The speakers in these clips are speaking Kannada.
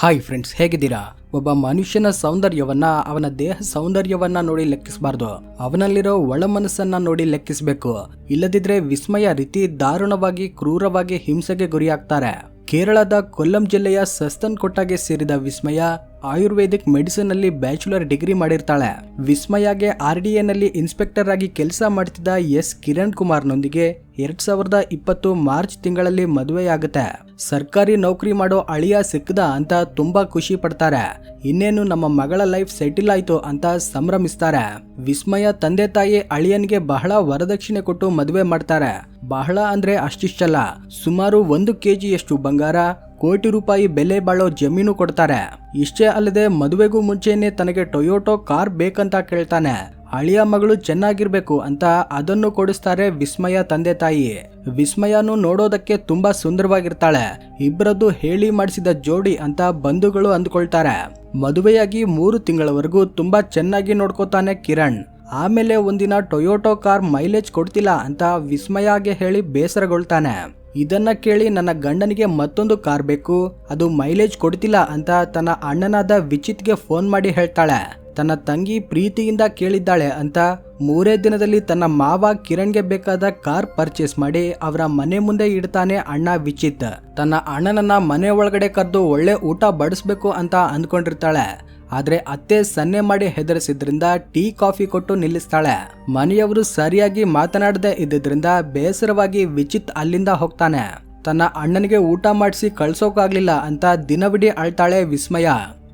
ಹಾಯ್ ಫ್ರೆಂಡ್ಸ್ ಹೇಗಿದ್ದೀರಾ? ಒಬ್ಬ ಮನುಷ್ಯನ ಸೌಂದರ್ಯವನ್ನ, ಅವನ ದೇಹ ಸೌಂದರ್ಯವನ್ನ ನೋಡಿ ಲೆಕ್ಕಿಸಬಾರ್ದು. ಅವನಲ್ಲಿರೋ ಒಳ ಮನಸ್ಸನ್ನ ನೋಡಿ ಲೆಕ್ಕಿಸಬೇಕು. ಇಲ್ಲದಿದ್ರೆ ವಿಸ್ಮಯ ರೀತಿ ದಾರುಣವಾಗಿ, ಕ್ರೂರವಾಗಿ ಹಿಂಸೆಗೆ ಗುರಿಯಾಗ್ತಾರೆ. ಕೇರಳದ ಕೊಲ್ಲಂ ಜಿಲ್ಲೆಯ ಸಸ್ತನ್ ಕೊಟ್ಟಾಗೆ ಸೇರಿದ ವಿಸ್ಮಯ ಆಯುರ್ವೇದಿಕ್ ಮೆಡಿಸಿನ್ ಅಲ್ಲಿ ಬ್ಯಾಚುಲರ್ ಡಿಗ್ರಿ ಮಾಡಿರ್ತಾಳೆ. ವಿಸ್ಮಯಾಗೆ ಆರ್ ಡಿ ನಲ್ಲಿ ಇನ್ಸ್ಪೆಕ್ಟರ್ ಆಗಿ ಕೆಲಸ ಮಾಡ್ತಿದ್ದ ಎಸ್ ಕಿರಣ್ ಕುಮಾರ್ನೊಂದಿಗೆ ಎರಡ್ ಸಾವಿರದ ಇಪ್ಪತ್ತು ಮಾರ್ಚ್ ತಿಂಗಳಲ್ಲಿ ಮದುವೆಯಾಗುತ್ತೆ. ಸರ್ಕಾರಿ ನೌಕರಿ ಮಾಡೋ ಅಳಿಯ ಸಿಕ್ಕದ ಅಂತ ತುಂಬಾ ಖುಷಿ ಪಡ್ತಾರೆ. ಇನ್ನೇನು ನಮ್ಮ ಮಗಳ ಲೈಫ್ ಸೆಟಿಲ್ ಆಯ್ತು ಅಂತ ಸಂಭ್ರಮಿಸ್ತಾರೆ. ವಿಸ್ಮಯ ತಂದೆ ತಾಯಿ ಅಳಿಯನ್ಗೆ ಬಹಳ ವರದಕ್ಷಿಣೆ ಕೊಟ್ಟು ಮದುವೆ ಮಾಡ್ತಾರೆ. ಬಹಳ ಅಂದ್ರೆ ಅಷ್ಟಿಷ್ಟಲ್ಲ. ಸುಮಾರು ಒಂದು ಕೆಜಿಯಷ್ಟು ಬಂಗಾರ, ಕೋಟಿ ರೂಪಾಯಿ ಬೆಲೆ ಬಾಳೋ ಜಮೀನು ಕೊಡ್ತಾರೆ. ಇಷ್ಟೇ ಅಲ್ಲದೆ ಮದುವೆಗೂ ಮುಂಚೆನೆ ತನಗೆ ಟೊಯೋಟೋ ಕಾರ್ ಬೇಕಂತ ಕೇಳ್ತಾನೆ. ಅಳಿಯ ಮಗಳು ಚೆನ್ನಾಗಿರ್ಬೇಕು ಅಂತ ಅದನ್ನು ಕೊಡಿಸ್ತಾರೆ ವಿಸ್ಮಯ ತಂದೆ ತಾಯಿ ವಿಸ್ಮಯನು ನೋಡೋದಕ್ಕೆ ತುಂಬಾ ಸುಂದರವಾಗಿರ್ತಾಳೆ. ಇಬ್ಬರದ್ದು ಹೇಳಿ ಮಾಡಿಸಿದ ಜೋಡಿ ಅಂತ ಬಂಧುಗಳು ಅಂದ್ಕೊಳ್ತಾರೆ. ಮದುವೆಯಾಗಿ ಮೂರು ತಿಂಗಳವರೆಗೂ ತುಂಬಾ ಚೆನ್ನಾಗಿ ನೋಡ್ಕೋತಾನೆ ಕಿರಣ್. ಆಮೇಲೆ ಒಂದಿನ ಟೊಯೋಟೋ ಕಾರ್ ಮೈಲೇಜ್ ಕೊಡ್ತಿಲ್ಲ ಅಂತ ವಿಸ್ಮಯಾಗೆ ಹೇಳಿ ಬೇಸರಗೊಳ್ತಾನೆ. ಇದನ್ನ ಕೇಳಿ ನನ್ನ ಗಂಡನಿಗೆ ಮತ್ತೊಂದು ಕಾರ್ ಬೇಕು, ಅದು ಮೈಲೇಜ್ ಕೊಡ್ತಿಲ್ಲ ಅಂತ ತನ್ನ ಅಣ್ಣನಾದ ವಿಚಿತ್ಗೆ ಫೋನ್ ಮಾಡಿ ಹೇಳ್ತಾಳೆ. ತನ್ನ ತಂಗಿ ಪ್ರೀತಿಯಿಂದ ಕೇಳಿದ್ದಾಳೆ ಅಂತ ಮೂರೇ ದಿನದಲ್ಲಿ ತನ್ನ ಮಾವ ಕಿರಣ್ಗೆ ಬೇಕಾದ ಕಾರ್ ಪರ್ಚೇಸ್ ಮಾಡಿ ಅವರ ಮನೆ ಮುಂದೆ ಇಡ್ತಾನೆ ಅಣ್ಣ ವಿಚಿತ್. ತನ್ನ ಅಣ್ಣನನ್ನ ಮನೆ ಒಳಗಡೆ ಕರೆದು ಒಳ್ಳೆ ಊಟ ಬಡಿಸ್ಬೇಕು ಅಂತ ಅಂದ್ಕೊಂಡಿರ್ತಾಳೆ. ಆದ್ರೆ ಅತ್ತೆ ಸನ್ನೆ ಮಾಡಿ ಹೆದರಿಸಿದ್ರಿಂದ ಟೀ, ಕಾಫಿ ಕೊಟ್ಟು ನಿಲ್ಲಿಸ್ತಾಳೆ. ಮನೆಯವರು ಸರಿಯಾಗಿ ಮಾತನಾಡದೆ ಇದ್ದಿದ್ರಿಂದ ಬೇಸರವಾಗಿ ವಿಚಿತ್ ಅಲ್ಲಿಂದ ಹೋಗ್ತಾನೆ. ತನ್ನ ಅಣ್ಣನಿಗೆ ಊಟ ಮಾಡಿಸಿ ಕಳ್ಸೋಕಾಗ್ಲಿಲ್ಲ ಅಂತ ದಿನವಿಡೀ ಅಳ್ತಾಳೆ ವಿಸ್ಮಯ.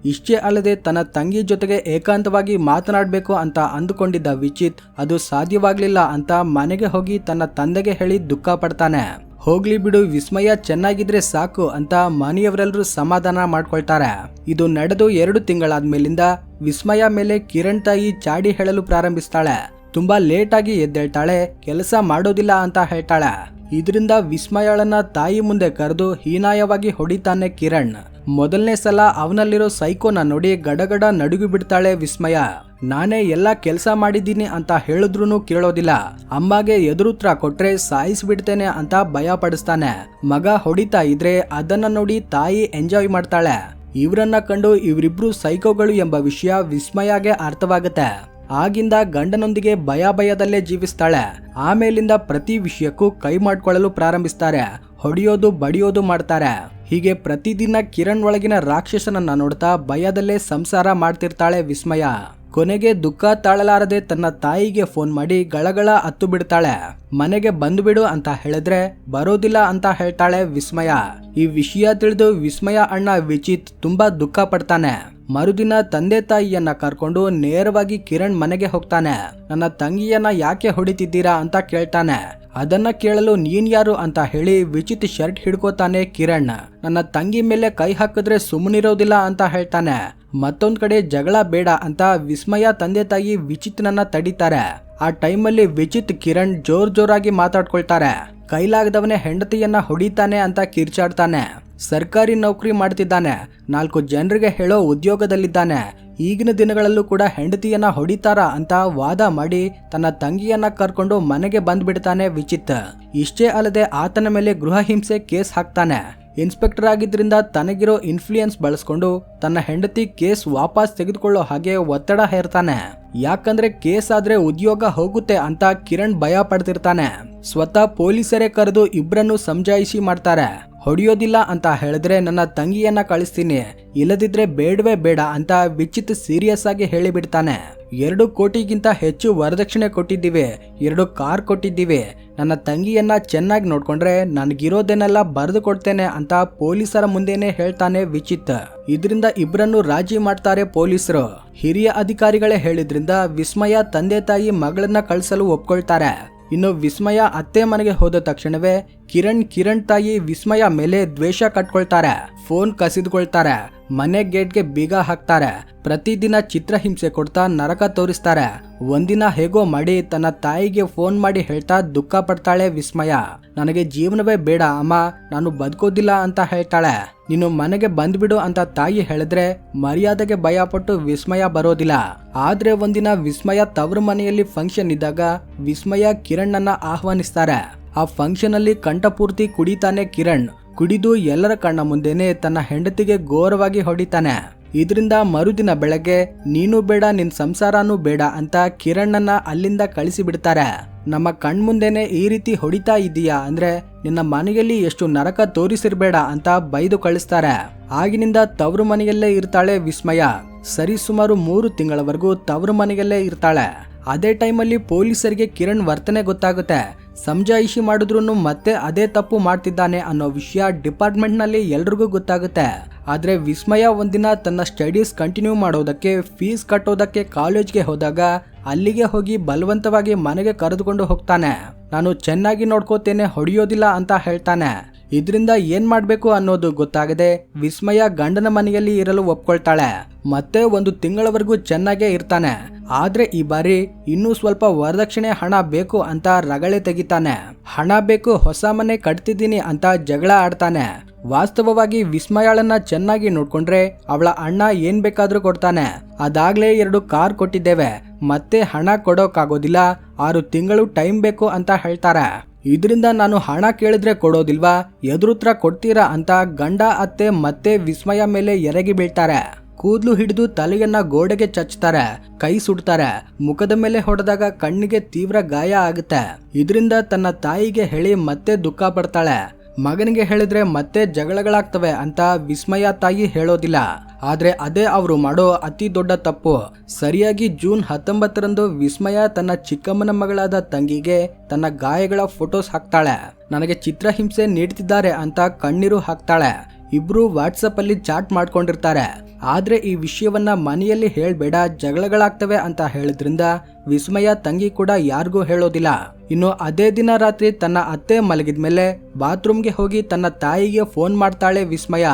ಇಷ್ಟೇ ಅಲ್ಲದೆ ತನ್ನ ತಂಗಿ ಜೊತೆಗೆ ಏಕಾಂತವಾಗಿ ಮಾತನಾಡಬೇಕು ಅಂತ ಅಂದುಕೊಂಡಿದ್ದ ವಿಚಿತ್, ಅದು ಸಾಧ್ಯವಾಗಲಿಲ್ಲ ಅಂತ ಮನೆಗೆ ಹೋಗಿ ತನ್ನ ತಂದೆಗೆ ಹೇಳಿ ದುಃಖ ಪಡ್ತಾನೆ. ಹೋಗ್ಲಿ ಬಿಡು, ವಿಸ್ಮಯ ಚೆನ್ನಾಗಿದ್ರೆ ಸಾಕು ಅಂತ ಮನೆಯವರೆಲ್ಲರೂ ಸಮಾಧಾನ ಮಾಡ್ಕೊಳ್ತಾರೆ. ಇದು ನಡೆದು ಎರಡು ತಿಂಗಳಾದ್ಮೇಲಿಂದ ವಿಸ್ಮಯ ಮೇಲೆ ಕಿರಣ್ ತಾಯಿ ಚಾಡಿ ಹೇಳಲು ಪ್ರಾರಂಭಿಸ್ತಾಳೆ. ತುಂಬಾ ಲೇಟ್ ಆಗಿ ಎದ್ದೇಳ್ತಾಳೆ, ಕೆಲಸ ಮಾಡೋದಿಲ್ಲ ಅಂತ ಹೇಳ್ತಾಳೆ. ಇದರಿಂದ ವಿಸ್ಮಯಳನ್ನ ತಾಯಿ ಮುಂದೆ ಕರೆದು ಹೀನಾಯವಾಗಿ ಹೊಡಿತಾನೆ ಕಿರಣ್. ಮೊದಲನೇ ಸಲ ಅವನಲ್ಲಿರೋ ಸೈಕೋನ ನೋಡಿ ಗಡಗಡ ನಡುಗಿ ಬಿಡ್ತಾಳೆ ವಿಸ್ಮಯ. ನಾನೇ ಎಲ್ಲ ಕೆಲಸ ಮಾಡಿದ್ದೀನಿ ಅಂತ ಹೇಳಿದ್ರು ಕೇಳೋದಿಲ್ಲ. ಅಮ್ಮಗೆ ಎದುರುತ್ರ ಕೊಟ್ರೆ ಸಾಯಿಸ್ಬಿಡ್ತೇನೆ ಅಂತ ಭಯ ಪಡಿಸ್ತಾನೆ. ಮಗ ಹೊಡಿತಾ ಇದ್ರೆ ಅದನ್ನ ನೋಡಿ ತಾಯಿ ಎಂಜಾಯ್ ಮಾಡ್ತಾಳೆ. ಇವರನ್ನ ಕಂಡು ಇವರಿಬ್ರು ಸೈಕೋಗಳು ಎಂಬ ವಿಷಯ ವಿಸ್ಮಯಗೆ ಅರ್ಥವಾಗುತ್ತೆ. ಆಗಿಂದ ಗಂಡನೊಂದಿಗೆ ಭಯ ಭಯದಲ್ಲೇ ಜೀವಿಸ್ತಾಳೆ. ಆಮೇಲಿಂದ ಪ್ರತಿ ವಿಷಯಕ್ಕೂ ಕೈ ಮಾಡ್ಕೊಳ್ಳಲು ಪ್ರಾರಂಭಿಸ್ತಾರೆ. ಹೊಡೆಯೋದು, ಬಡಿಯೋದು ಮಾಡ್ತಾರೆ. ಹೀಗೆ ಪ್ರತಿದಿನ ಕಿರಣ್ ಒಳಗಿನ ರಾಕ್ಷಸನನ್ನ ನೋಡ್ತಾ ಭಯದಲ್ಲೇ ಸಂಸಾರ ಮಾಡ್ತಿರ್ತಾಳೆ ವಿಸ್ಮಯ. ಕೊನೆಗೆ ದುಃಖ ತಾಳಲಾರದೆ ತನ್ನ ತಾಯಿಗೆ ಫೋನ್ ಮಾಡಿ ಗಳಗಳ ಹತ್ತು ಬಿಡ್ತಾಳೆ. ಮನೆಗೆ ಬಂದ್ಬಿಡು ಅಂತ ಹೇಳಿದ್ರೆ ಬರೋದಿಲ್ಲ ಅಂತ ಹೇಳ್ತಾಳೆ ವಿಸ್ಮಯ. ಈ ವಿಷಯ ತಿಳಿದು ವಿಸ್ಮಯ ಅಣ್ಣ ವಿಚಿತ್ ತುಂಬಾ ದುಃಖ ಪಡ್ತಾನೆ. ಮರುದಿನ ತಂದೆ ತಾಯಿಯನ್ನ ಕರ್ಕೊಂಡು ನೇರವಾಗಿ ಕಿರಣ್ ಮನೆಗೆ ಹೋಗ್ತಾನೆ. ನನ್ನ ತಂಗಿಯನ್ನ ಯಾಕೆ ಹೊಡಿತಿದ್ದೀರಾ ಅಂತ ಕೇಳ್ತಾನೆ. ಅದನ್ನ ಕೇಳಲು ನೀನ್ ಯಾರು ಅಂತ ಹೇಳಿ ವಿಚಿತ್ ಶರ್ಟ್ ಹಿಡ್ಕೋತಾನೆ ಕಿರಣ್. ನನ್ನ ತಂಗಿ ಮೇಲೆ ಕೈ ಹಾಕಿದ್ರೆ ಸುಮ್ಮನಿರೋದಿಲ್ಲ ಅಂತ ಹೇಳ್ತಾನೆ. ಮತ್ತೊಂದ್ ಕಡೆ ಜಗಳ ಬೇಡ ಅಂತ ವಿಸ್ಮಯ ತಂದೆ ತಾಯಿ ವಿಚಿತ್ನನ್ನ ತಡೀತಾರೆ. ಆ ಟೈಮಲ್ಲಿ ವಿಚಿತ್ ಕಿರಣ್ ಜೋರ್ ಜೋರಾಗಿ ಮಾತಾಡ್ಕೊಳ್ತಾರೆ. ಕೈಲಾಗದವನೇ ಹೆಂಡತಿಯನ್ನ ಹೊಡಿತಾನೆ ಅಂತ ಕಿರ್ಚಾಡ್ತಾನೆ. ಸರ್ಕಾರಿ ನೌಕರಿ ಮಾಡ್ತಿದ್ದಾನೆ. ನಾಲ್ಕು ಜನರಿಗೆ ಹೇಳೋ ಉದ್ಯೋಗದಲ್ಲಿದ್ದಾನೆ. ಈಗಿನ ದಿನಗಳಲ್ಲೂ ಕೂಡ ಹೆಂಡತಿಯನ್ನ ಹೊಡಿತಾರ ಅಂತ ವಾದ ಮಾಡಿ ತನ್ನ ತಂಗಿಯನ್ನ ಕರ್ಕೊಂಡು ಮನೆಗೆ ಬಂದ್ಬಿಡ್ತಾನೆ ವಿಚಿತ್ ಇಷ್ಟೇ ಅಲ್ಲದೆ ಆತನ ಮೇಲೆ ಗೃಹ ಹಿಂಸೆ ಕೇಸ್ ಹಾಕ್ತಾನೆ. ಇನ್ಸ್ಪೆಕ್ಟರ್ ಆಗಿದ್ರಿಂದ ತನಗಿರೋ ಇನ್ಫ್ಲೂಯೆನ್ಸ್ ಬಳಸ್ಕೊಂಡು ತನ್ನ ಹೆಂಡತಿ ಕೇಸ್ ವಾಪಸ್ ತೆಗೆದುಕೊಳ್ಳೋ ಹಾಗೆ ಒತ್ತಡ ಹೇರ್ತಾನೆ. ಯಾಕಂದ್ರೆ ಕೇಸ್ ಆದ್ರೆ ಉದ್ಯೋಗ ಹೋಗುತ್ತೆ ಅಂತ ಕಿರಣ್ ಭಯ ಪಡ್ತಿರ್ತಾನೆ. ಸ್ವತಃ ಪೊಲೀಸರೇ ಕರೆದು ಇಬ್ಬರನ್ನು ಸಂಜಾಯಿಸಿ ಮಾಡ್ತಾರೆ. ಹೊಡೆಯೋದಿಲ್ಲ ಅಂತ ಹೇಳಿದ್ರೆ ನನ್ನ ತಂಗಿಯನ್ನ ಕಳಿಸ್ತೀನಿ. ಇಲ್ಲದಿದ್ರೆ ಬೇಡವೇ ಬೇಡ ಅಂತ ವಿಚಿತ್ ಸೀರಿಯಸ್ ಆಗಿ ಹೇಳಿಬಿಡ್ತಾನೆ. ಎರಡು ಕೋಟಿಗಿಂತ ಹೆಚ್ಚು ವರದಕ್ಷಿಣೆ ಕೊಟ್ಟಿದ್ದೀವಿ. ಎರಡು ಕಾರ್ ಕೊಟ್ಟಿದ್ದೀವಿ. ನನ್ನ ತಂಗಿಯನ್ನ ಚೆನ್ನಾಗಿ ನೋಡ್ಕೊಂಡ್ರೆ ನನಗಿರೋದನ್ನೆಲ್ಲ ಬರೆದು ಕೊಡ್ತೇನೆ ಅಂತ ಪೊಲೀಸರ ಮುಂದೆನೆ ಹೇಳ್ತಾನೆ ವಿಚಿತ್. ಇದರಿಂದ ಇಬ್ಬರನ್ನು ರಾಜಿ ಮಾಡ್ತಾರೆ ಪೊಲೀಸರು. ಹಿರಿಯ ಅಧಿಕಾರಿಗಳೇ ಹೇಳಿದ್ರಿಂದ ವಿಸ್ಮಯ ತಂದೆ ತಾಯಿ ಮಗಳನ್ನ ಕಳಿಸಲು ಒಪ್ಕೊಳ್ತಾರೆ. ಇನ್ನು ವಿಸ್ಮಯ ಅತ್ತೆ ಮನೆಗೆ ಹೋದ ತಕ್ಷಣವೇ ಕಿರಣ್ ಕಿರಣ್ ತಾಯಿ ವಿಸ್ಮಯ ಮೇಲೆ ದ್ವೇಷ ಕಟ್ಕೊಳ್ತಾರೆ. ಫೋನ್ ಕಸಿದ್ಕೊಳ್ತಾರೆ. ಮನೆ ಗೇಟ್ಗೆ ಬೀಗ ಹಾಕ್ತಾರೆ. ಪ್ರತಿದಿನ ಚಿತ್ರಹಿಂಸೆ ಕೊಡ್ತಾ ನರಕ ತೋರಿಸ್ತಾರೆ. ಒಂದಿನ ಹೇಗೋ ಮಾಡಿ ತನ್ನ ತಾಯಿಗೆ ಫೋನ್ ಮಾಡಿ ಹೇಳ್ತಾ ದುಃಖ ಪಡ್ತಾಳೆ ವಿಸ್ಮಯ. ನನಗೆ ಜೀವನವೇ ಬೇಡ, ಅಮ್ಮ. ನಾನು ಬದುಕೋದಿಲ್ಲ ಅಂತ ಹೇಳ್ತಾಳೆ. ನೀನು ಮನೆಗೆ ಬಂದ್ಬಿಡು ಅಂತ ತಾಯಿ ಹೇಳಿದ್ರೆ ಮರ್ಯಾದೆಗೆ ಭಯಪಟ್ಟು ವಿಸ್ಮಯ ಬರೋದಿಲ್ಲ. ಆದ್ರೆ ಒಂದಿನ ವಿಸ್ಮಯ ತವರು ಮನೆಯಲ್ಲಿ ಫಂಕ್ಷನ್ ಇದ್ದಾಗ ವಿಸ್ಮಯ ಕಿರಣ್ ಆಹ್ವಾನಿಸ್ತಾರೆ. ಆ ಫಂಕ್ಷನ್ ಅಲ್ಲಿ ಕಂಠಪೂರ್ತಿ ಕುಡಿತಾನೆ ಕಿರಣ್. ಕುಡಿದು ಎಲ್ಲರ ಕಣ್ಣ ಮುಂದೆನೆ ತನ್ನ ಹೆಂಡತಿಗೆ ಘೋರವಾಗಿ ಹೊಡಿತಾನೆ. ಇದರಿಂದ ಮರುದಿನ ಬೆಳಗ್ಗೆ, ನೀನು ಬೇಡ, ನಿನ್ ಸಂಸಾರನೂ ಬೇಡ ಅಂತ ಕಿರಣನ್ನ ಅಲ್ಲಿಂದ ಕಳಿಸಿಬಿಡ್ತಾರೆ. ನಮ್ಮ ಕಣ್ಮುಂದೆನೆ ಈ ರೀತಿ ಹೊಡಿತಾ ಇದೀಯಾ? ಅಂದ್ರೆ ನಿನ್ನ ಮನೆಯಲ್ಲಿ ಎಷ್ಟು ನರಕ ತೋರಿಸಿರ್ಬೇಡ ಅಂತ ಬೈದು ಕಳಿಸ್ತಾರೆ. ಆಗಿನಿಂದ ತವರು ಮನೆಯಲ್ಲೇ ಇರ್ತಾಳೆ ವಿಸ್ಮಯ. ಸರಿ, ಸುಮಾರು ಮೂರು ತಿಂಗಳವರೆಗೂ ತವರು ಮನೆಯಲ್ಲೇ ಇರ್ತಾಳೆ. ಅದೇ ಟೈಮಲ್ಲಿ ಪೊಲೀಸರಿಗೆ ಕಿರಣ್ ವರ್ತನೆ ಗೊತ್ತಾಗುತ್ತೆ. ಸಮಜಾಯಿಷಿ ಮಾಡಿದ್ರು ಮತ್ತೆ ಅದೇ ತಪ್ಪು ಮಾಡ್ತಿದ್ದಾನೆ ಅನ್ನೋ ವಿಷಯ ಡಿಪಾರ್ಟ್ಮೆಂಟ್ನಲ್ಲಿ ಎಲ್ರಿಗೂ ಗೊತ್ತಾಗುತ್ತೆ. ಆದ್ರೆ ವಿಸ್ಮಯ ಒಂದಿನ ತನ್ನ ಸ್ಟಡೀಸ್ ಕಂಟಿನ್ಯೂ ಮಾಡೋದಕ್ಕೆ, ಫೀಸ್ ಕಟ್ಟೋದಕ್ಕೆ ಕಾಲೇಜ್ಗೆ ಹೋದಾಗ ಅಲ್ಲಿಗೆ ಹೋಗಿ ಬಲವಂತವಾಗಿ ಮನೆಗೆ ಕರೆದುಕೊಂಡು ಹೋಗ್ತಾನೆ. ನಾನು ಚೆನ್ನಾಗಿ ನೋಡ್ಕೋತೇನೆ, ಹೊಡೆಯೋದಿಲ್ಲ ಅಂತ ಹೇಳ್ತಾನೆ. ಇದರಿಂದ ಏನ್ ಮಾಡಬೇಕು ಅನ್ನೋದು ಗೊತ್ತಾಗದೆ ವಿಸ್ಮಯ ಗಂಡನ ಮನೆಯಲ್ಲಿ ಇರಲು ಒಪ್ಕೊಳ್ತಾಳೆ. ಮತ್ತೆ ಒಂದು ತಿಂಗಳವರೆಗೂ ಚೆನ್ನಾಗೇ ಇರ್ತಾನೆ. ಆದ್ರೆ ಈ ಬಾರಿ ಇನ್ನೂ ಸ್ವಲ್ಪ ವರದಕ್ಷಿಣೆ ಹಣ ಬೇಕು ಅಂತ ರಗಳೆ ತೆಗಿತಾನೆ. ಹಣ ಬೇಕು, ಹೊಸ ಮನೆ ಕಟ್ತಿದ್ದೀನಿ ಅಂತ ಜಗಳ ಆಡ್ತಾನೆ. ವಾಸ್ತವವಾಗಿ ವಿಸ್ಮಯಾಳನ್ನ ಚೆನ್ನಾಗಿ ನೋಡ್ಕೊಂಡ್ರೆ ಅವಳ ಅಣ್ಣ ಏನ್ ಬೇಕಾದ್ರೂ ಕೊಡ್ತಾನೆ. ಅದಾಗ್ಲೇ ಎರಡು ಕಾರ್ ಕೊಟ್ಟಿದ್ದೇವೆ. ಮತ್ತೆ ಹಣ ಕೊಡೋಕ್ಕಾಗೋದಿಲ್ಲ ಆರು ತಿಂಗಳು ಟೈಮ್ ಬೇಕು ಅಂತ ಹೇಳ್ತಾರೆ. ಇದರಿಂದ ನಾನು ಹಣ ಕೇಳಿದ್ರೆ ಕೊಡೋದಿಲ್ವಾ? ಎದುರುತ್ರ ಕೊಡ್ತೀರಾ ಅಂತ ಗಂಡ, ಅತ್ತೆ ಮತ್ತೆ ವಿಸ್ಮಯ ಮೇಲೆ ಎರಗಿ ಬೀಳ್ತಾರೆ. ಕೂದ್ಲು ಹಿಡಿದು ತಲೆಯನ್ನ ಗೋಡೆಗೆ ಚಚ್ತಾರೆ, ಕೈ ಸುಡ್ತಾರೆ, ಮುಖದ ಮೇಲೆ ಹೊಡೆದಾಗ ಕಣ್ಣಿಗೆ ತೀವ್ರ ಗಾಯ ಆಗುತ್ತೆ. ಇದರಿಂದ ತನ್ನ ತಾಯಿಗೆ ಹೇಳಿ ಮತ್ತೆ ದುಃಖ ಪಡ್ತಾಳೆ. ಮಗನಿಗೆ ಹೇಳಿದ್ರೆ ಮತ್ತೆ ಜಗಳಗಳಾಗ್ತವೆ ಅಂತ ವಿಸ್ಮಯ ತಾಯಿ ಹೇಳೋದಿಲ್ಲ. ಆದ್ರೆ ಅದೇ ಅವರು ಮಾಡೋ ಅತಿ ದೊಡ್ಡ ತಪ್ಪು. ಸರಿಯಾಗಿ ಜೂನ್ ಹತ್ತೊಂಬತ್ತರಂದು ವಿಸ್ಮಯ ತನ್ನ ಚಿಕ್ಕಮ್ಮನ ಮಗಳಾದ ತಂಗಿಗೆ ತನ್ನ ಗಾಯಗಳ ಫೋಟೋಸ್ ಹಾಕ್ತಾಳೆ. ನನಗೆ ಚಿತ್ರಹಿಂಸೆ ನೀಡ್ತಿದ್ದಾರೆ ಅಂತ ಕಣ್ಣೀರು ಹಾಕ್ತಾಳೆ. ಇಬ್ರು ವಾಟ್ಸಪ್ ಅಲ್ಲಿ ಚಾಟ್ ಮಾಡ್ಕೊಂಡಿರ್ತಾರೆ. ಆದ್ರೆ ಈ ವಿಷಯವನ್ನ ಮನೆಯಲ್ಲಿ ಹೇಳ್ಬೇಡ, ಜಗಳಗಳಾಗ್ತವೆ ಅಂತ ಹೇಳಿದ್ರಿಂದ ವಿಸ್ಮಯ ತಂಗಿ ಕೂಡ ಯಾರಿಗೂ ಹೇಳೋದಿಲ್ಲ. ಇನ್ನು ಅದೇ ದಿನ ರಾತ್ರಿ ತನ್ನ ಅತ್ತೆ ಮಲಗಿದ ಮೇಲೆ ಬಾತ್ರೂಮ್ಗೆ ಹೋಗಿ ತನ್ನ ತಾಯಿಗೆ ಫೋನ್ ಮಾಡ್ತಾಳೆ ವಿಸ್ಮಯ.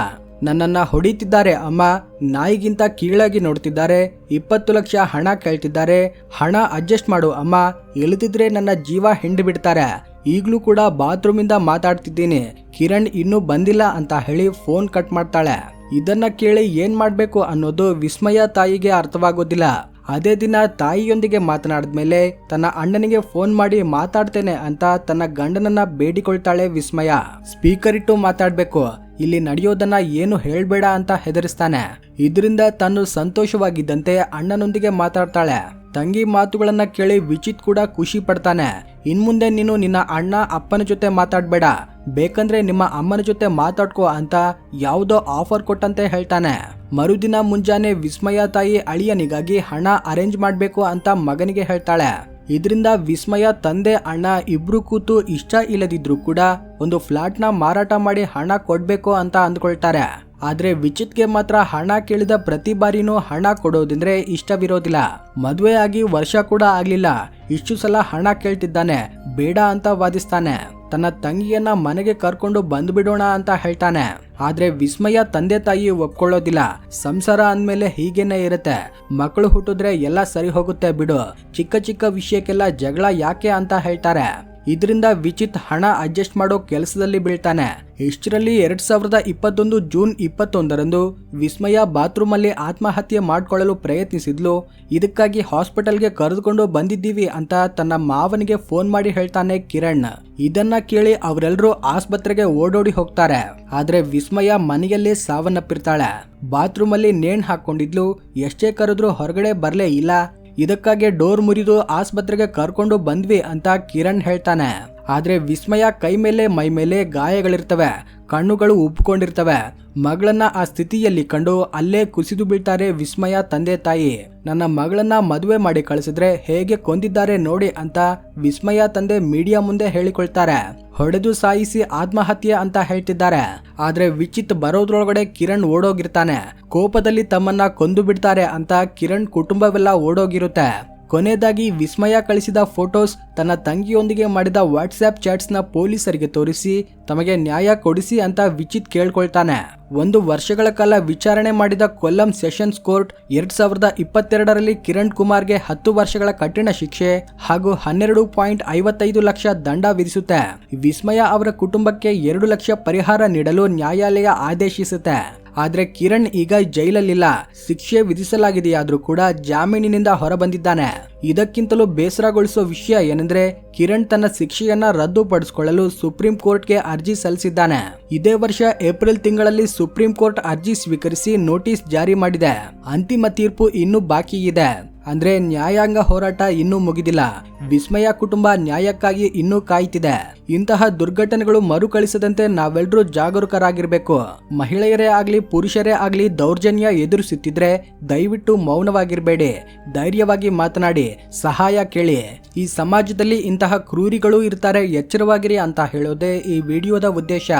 ನನ್ನನ್ನ ಹೊಡಿತಿದ್ದಾರೆ ಅಮ್ಮ, ನಾಯಿಗಿಂತ ಕೀಳಾಗಿ ನೋಡ್ತಿದ್ದಾರೆ, ಇಪ್ಪತ್ತು ಲಕ್ಷ ಹಣ ಕೇಳ್ತಿದ್ದಾರೆ, ಹಣ ಅಡ್ಜಸ್ಟ್ ಮಾಡು ಅಮ್ಮ, ಇಳಿದಿದ್ರೆ ನನ್ನ ಜೀವ ಹಿಂಡು ಬಿಡ್ತಾರೆ. ಈಗಲೂ ಕೂಡ ಬಾತ್ರೂಮಿಂದ ಮಾತಾಡ್ತಿದ್ದೀನಿ. ಕಿರಣ್ ಇನ್ನೂ ಬಂದಿಲ್ಲ ಅಂತ ಹೇಳಿ ಫೋನ್ ಕಟ್ ಮಾಡ್ತಾಳೆ. ಇದನ್ನ ಕೇಳಿ ಏನ್ ಮಾಡಬೇಕು ಅನ್ನೋದು ವಿಸ್ಮಯ ತಾಯಿಗೆ ಅರ್ಥವಾಗೋದಿಲ್ಲ. ಅದೇ ದಿನ ತಾಯಿಯೊಂದಿಗೆ ಮಾತನಾಡಿದ ಮೇಲೆ ತನ್ನ ಅಣ್ಣನಿಗೆ ಫೋನ್ ಮಾಡಿ ಮಾತಾಡ್ತೇನೆ ಅಂತ ತನ್ನ ಗಂಡನನ್ನ ಬೇಡಿಕೊಳ್ತಾಳೆ ವಿಸ್ಮಯ. ಸ್ಪೀಕರ್ ಇಟ್ಟು ಮಾತಾಡ್ಬೇಕು. ಇಲ್ಲಿ ನಡೆಯೋದನ್ನ ಏನು ಹೇಳ್ಬೇಡ ಅಂತ ಹೆದರಿಸ್ತಾನೆ. ಇದರಿಂದ ತಾನು ಸಂತೋಷವಾಗಿದ್ದಂತೆ ಅಣ್ಣನೊಂದಿಗೆ ಮಾತಾಡ್ತಾಳೆ. ತಂಗಿ ಮಾತುಗಳನ್ನ ಕೇಳಿ ವಿಚಿತ್ ಕೂಡ ಖುಷಿ ಪಡ್ತಾನೆ. ಇನ್ಮುಂದೆ ನೀನು ನಿನ್ನ ಅಣ್ಣ ಅಪ್ಪನ ಜೊತೆ ಮಾತಾಡ್ಬೇಡ. ಬೇಕಂದ್ರೆ ನಿಮ್ಮ ಅಮ್ಮನ ಜೊತೆ ಮಾತಾಡ್ಕೋ ಅಂತ ಯಾವುದೋ ಆಫರ್ ಕೊಟ್ಟಂತೆ ಹೇಳ್ತಾನೆ. ಮರುದಿನ ಮುಂಜಾನೆ ವಿಸ್ಮಯ ತಾಯಿ ಅಳಿಯನಿಗಾಗಿ ಹಣ ಅರೇಂಜ್ ಮಾಡಬೇಕು ಅಂತ ಮಗನಿಗೆ ಹೇಳ್ತಾಳೆ. ಇದರಿಂದ ವಿಸ್ಮಯ ತಂದೆ ಅಣ್ಣ ಇಬ್ರು ಕೂತು ಇಷ್ಟ ಇಲ್ಲದಿದ್ರು ಕೂಡ ಒಂದು ಫ್ಲಾಟ್ನ ಮಾರಾಟ ಮಾಡಿ ಹಣ ಕೊಡ್ಬೇಕು ಅಂತ ಅಂದ್ಕೊಳ್ತಾರೆ. ಆದ್ರೆ ವಿಚಿತ್ಗೆ ಮಾತ್ರ ಹಣ ಕೇಳಿದ ಪ್ರತಿ ಬಾರಿನೂ ಹಣ ಕೊಡೋದಂದ್ರೆ ಇಷ್ಟವಿರೋದಿಲ್ಲ. ಮದುವೆ ಆಗಿ ವರ್ಷ ಕೂಡ ಆಗ್ಲಿಲ್ಲ. ಇಷ್ಟು ಸಲ ಹಣ ಕೇಳ್ತಿದ್ದಾನೆ. ಬೇಡ ಅಂತ ವಾದಿಸ್ತಾನೆ. ತನ್ನ ತಂಗಿಯನ್ನ ಮನೆಗೆ ಕರ್ಕೊಂಡು ಬಂದ್ಬಿಡೋಣ ಅಂತ ಹೇಳ್ತಾನೆ. ಆದ್ರೆ ವಿಸ್ಮಯ ತಂದೆ ತಾಯಿ ಒಪ್ಕೊಳ್ಳೋದಿಲ್ಲ. ಸಂಸಾರ ಅಂದ್ಮೇಲೆ ಹೀಗೇನೆ ಇರುತ್ತೆ. ಮಕ್ಕಳು ಹುಟ್ಟಿದ್ರೆ ಎಲ್ಲ ಸರಿ ಹೋಗುತ್ತೆ ಬಿಡು. ಚಿಕ್ಕ ಚಿಕ್ಕ ವಿಷಯಕ್ಕೆಲ್ಲ ಜಗಳ ಯಾಕೆ ಅಂತ ಹೇಳ್ತಾರೆ. ಇದರಿಂದ ವಿಚಿತ್ ಹಣ ಅಡ್ಜಸ್ಟ್ ಮಾಡೋ ಕೆಲಸದಲ್ಲಿ ಬೀಳ್ತಾನೆ. ಇಷ್ಟರಲ್ಲಿ ಎರಡ್ ಸಾವಿರದ ಇಪ್ಪತ್ತೊಂದು ಜೂನ್ ಇಪ್ಪತ್ತೊಂದರಂದು ವಿಸ್ಮಯ ಬಾತ್ರೂಮ್ ಅಲ್ಲಿ ಆತ್ಮಹತ್ಯೆ ಮಾಡಿಕೊಳ್ಳಲು ಪ್ರಯತ್ನಿಸಿದ್ಲು. ಇದಕ್ಕಾಗಿ ಹಾಸ್ಪಿಟಲ್ಗೆ ಕರೆದುಕೊಂಡು ಬಂದಿದ್ದೀವಿ ಅಂತ ತನ್ನ ಮಾವನಿಗೆ ಫೋನ್ ಮಾಡಿ ಹೇಳ್ತಾನೆ ಕಿರಣ್. ಇದನ್ನ ಕೇಳಿ ಅವರೆಲ್ಲರೂ ಆಸ್ಪತ್ರೆಗೆ ಓಡೋಡಿ ಹೋಗ್ತಾರೆ. ಆದ್ರೆ ವಿಸ್ಮಯ ಮನೆಯಲ್ಲೇ ಸಾವನ್ನಪ್ಪಿರ್ತಾಳೆ. ಬಾತ್ರೂಮ್ ಅಲ್ಲಿ ನೇಣ್ ಹಾಕೊಂಡಿದ್ಲು ಎಷ್ಟೇ ಕರೆದ್ರೂ ಹೊರಗಡೆ ಬರಲೇ ಇಲ್ಲ. ಇದಕ್ಕಾಗಿ ಡೋರ್ ಮುರಿದು ಆಸ್ಪತ್ರೆಗೆ ಕರ್ಕೊಂಡು ಬಂದ್ವಿ ಅಂತ ಕಿರಣ್ ಹೇಳ್ತಾನೆ. ಆದ್ರೆ ವಿಸ್ಮಯ ಕೈ ಮೇಲೆ, ಮೈ ಮೇಲೆ ಗಾಯಗಳಿರ್ತವೆ. ಕಣ್ಣುಗಳು ಉಬ್ಕೊಂಡಿರ್ತವೆ. ಮಗಳನ್ನ ಆ ಸ್ಥಿತಿಯಲ್ಲಿ ಕಂಡು ಅಲ್ಲೇ ಕುಸಿದು ಬೀಳ್ತಾರೆ ವಿಸ್ಮಯ ತಂದೆ ತಾಯಿ. ನನ್ನ ಮಗಳನ್ನ ಮದುವೆ ಮಾಡಿ ಕಳಿಸಿದ್ರೆ ಹೇಗೆ ಕೊಂದಿದ್ದಾರೆ ನೋಡಿ ಅಂತ ವಿಸ್ಮಯ ತಂದೆ ಮೀಡಿಯಾ ಮುಂದೆ ಹೇಳಿಕೊಳ್ತಾರೆ. ಹೊಡೆದು ಸಾಯಿಸಿ ಆತ್ಮಹತ್ಯೆ ಅಂತ ಹೇಳ್ತಿದ್ದಾರೆ. ಆದ್ರೆ ವಿಚಿತ್ ಬರೋದ್ರೊಳಗಡೆ ಕಿರಣ್ ಓಡೋಗಿರ್ತಾನೆ. ಕೋಪದಲ್ಲಿ ತಮ್ಮನ್ನ ಕೊಂದು ಬಿಡ್ತಾರೆ ಅಂತ ಕಿರಣ್ ಕುಟುಂಬವೆಲ್ಲ ಓಡೋಗಿರುತ್ತೆ. ಕೊನೆಯದಾಗಿ ವಿಸ್ಮಯ ಕಳಿಸಿದ ಫೋಟೋಸ್ ತನ್ನ ತಂಗಿಯೊಂದಿಗೆ ಮಾಡಿದ ವಾಟ್ಸ್ಆ್ಯಪ್ ಚಾಟ್ಸ್ನ ಪೊಲೀಸರಿಗೆ ತೋರಿಸಿ, ತಮಗೆ ನ್ಯಾಯ ಕೊಡಿಸಿ ಅಂತ ವಿಚಿತ್ ಕೇಳ್ಕೊಳ್ತಾನೆ. ಒಂದು ವರ್ಷಗಳ ಕಾಲ ವಿಚಾರಣೆ ಮಾಡಿದ ಕೊಲ್ಲಂ ಸೆಷನ್ಸ್ ಕೋರ್ಟ್ ಎರಡ್ ಸಾವಿರದ ಇಪ್ಪತ್ತೆರಡರಲ್ಲಿ ಕಿರಣ್ ಕುಮಾರ್ಗೆ ಹತ್ತು ವರ್ಷಗಳ ಕಠಿಣ ಶಿಕ್ಷೆ ಹಾಗೂ ಹನ್ನೆರಡು ಪಾಯಿಂಟ್ ಐವತ್ತೈದು ಲಕ್ಷ ದಂಡ ವಿಧಿಸುತ್ತೆ. ವಿಸ್ಮಯ ಅವರ ಕುಟುಂಬಕ್ಕೆ ಎರಡು ಲಕ್ಷ ಪರಿಹಾರ ನೀಡಲು ನ್ಯಾಯಾಲಯ ಆದೇಶಿಸುತ್ತೆ. ಆದ್ರೆ ಕಿರಣ್ ಈಗ ಜೈಲಲ್ಲಿಲ್ಲ. ಶಿಕ್ಷೆ ವಿಧಿಸಲಾಗಿದೆಯಾದರೂ ಕೂಡ ಜಾಮೀನಿನಿಂದ ಹೊರಬಂದಿದ್ದಾನೆ. ಇದಕ್ಕಿಂತಲೂ ಬೇಸರಗೊಳಿಸುವ ವಿಷಯ ಏನೆಂದ್ರೆ ಕಿರಣ್ ತನ್ನ ಶಿಕ್ಷೆಯನ್ನ ರದ್ದುಪಡಿಸಿಕೊಳ್ಳಲು ಸುಪ್ರೀಂ ಕೋರ್ಟ್ಗೆ ಅರ್ಜಿ ಸಲ್ಲಿಸಿದ್ದಾನೆ. ಇದೇ ವರ್ಷ ಏಪ್ರಿಲ್ ತಿಂಗಳಲ್ಲಿ ಸುಪ್ರೀಂ ಕೋರ್ಟ್ ಅರ್ಜಿ ಸ್ವೀಕರಿಸಿ ನೋಟಿಸ್ ಜಾರಿ ಮಾಡಿದೆ. ಅಂತಿಮ ತೀರ್ಪು ಇನ್ನೂ ಬಾಕಿ ಇದೆ. ಅಂದ್ರೆ ನ್ಯಾಯಾಂಗ ಹೋರಾಟ ಇನ್ನೂ ಮುಗಿದಿಲ್ಲ. ವಿಸ್ಮಯ ಕುಟುಂಬ ನ್ಯಾಯಕ್ಕಾಗಿ ಇನ್ನೂ ಕಾಯ್ತಿದೆ. ಇಂತಹ ದುರ್ಘಟನೆಗಳು ಮರುಕಳಿಸದಂತೆ ನಾವೆಲ್ಲರೂ ಜಾಗರೂಕರಾಗಿರ್ಬೇಕು. ಮಹಿಳೆಯರೇ ಆಗ್ಲಿ, ಪುರುಷರೇ ಆಗ್ಲಿ ದೌರ್ಜನ್ಯ ಎದುರಿಸುತ್ತಿದ್ರೆ ದಯವಿಟ್ಟು ಮೌನವಾಗಿರಬೇಡಿ. ಧೈರ್ಯವಾಗಿ ಮಾತನಾಡಿ. ಸಹಾಯ ಕೇಳಿ. ಈ ಸಮಾಜದಲ್ಲಿ ಇಂತಹ ಕ್ರೂರಿಗಳು ಇರ್ತಾರೆ, ಎಚ್ಚರವಾಗಿರಿ ಅಂತ ಹೇಳೋದೇ ಈ ವಿಡಿಯೋದ ಉದ್ದೇಶ.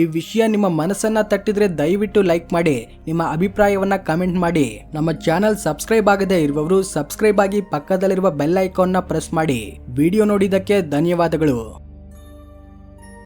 ಈ ವಿಷಯ ನಿಮ್ಮ ಮನಸ್ಸನ್ನ ತಟ್ಟಿದ್ರೆ ದಯವಿಟ್ಟು ಲೈಕ್ ಮಾಡಿ, ನಿಮ್ಮ ಅಭಿಪ್ರಾಯವನ್ನ ಕಮೆಂಟ್ ಮಾಡಿ. ನಮ್ಮ ಚಾನಲ್ ಸಬ್ಸ್ಕ್ರೈಬ್ ಆಗದೆ ಇರುವವರು ಸಬ್ಸ್ಕ್ರೈಬ್ ಆಗಿ ಪಕ್ಕದಲ್ಲಿರುವ ಬೆಲ್ ಐಕಾನ್ನ ಪ್ರೆಸ್ ಮಾಡಿ. ವಿಡಿಯೋ ನೋಡಿದ್ದಕ್ಕೆ ಧನ್ಯವಾದಗಳು.